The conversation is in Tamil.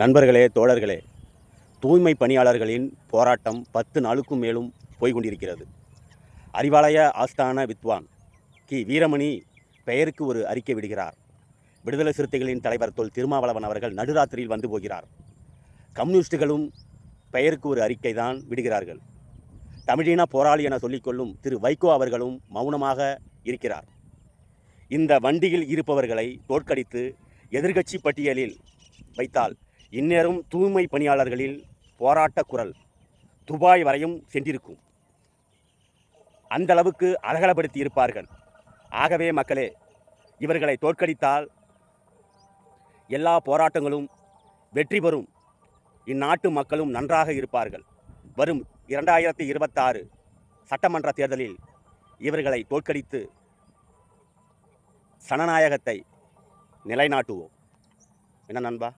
நண்பர்களே தோழர்களே தூய்மை பணியாளர்களின் போராட்டம் பத்து நாளுக்கும் மேலும் போய்கொண்டிருக்கிறது. அறிவாலய ஆஸ்தான வித்வான் கி. வீரமணி பெயருக்கு ஒரு அறிக்கை விடுகிறார். விடுதலை சிறுத்தைகளின் தலைவர் தொல் திருமாவளவன் அவர்கள் நடுராத்திரியில் வந்து போகிறார். கம்யூனிஸ்டுகளும் பெயருக்கு ஒரு அறிக்கை தான் விடுகிறார்கள். தமிழின போராளி என சொல்லிக்கொள்ளும் திரு. வைகோ அவர்களும் மௌனமாக இருக்கிறார். இந்த வண்டியில் இருப்பவர்களை தோற்கடித்து எதிர்க்கட்சி பட்டியலில் வைத்தால் இந்நேரம் தூய்மை பணியாளர்களில் போராட்ட குரல் துபாய் வரையும் சென்றிருக்கும். அந்த அளவுக்கு அலகலப்படுத்தி இருப்பார்கள். ஆகவே மக்களே இவர்களை தோற்கடித்தால் எல்லா போராட்டங்களும் வெற்றி பெறும். இந்நாட்டு மக்களும் நன்றாக இருப்பார்கள். வரும் இரண்டாயிரத்தி இருபத்தாறு சட்டமன்ற தேர்தலில் இவர்களை தோற்கடித்து சனநாயகத்தை நிலைநாட்டுவோம். என்ன நண்பா?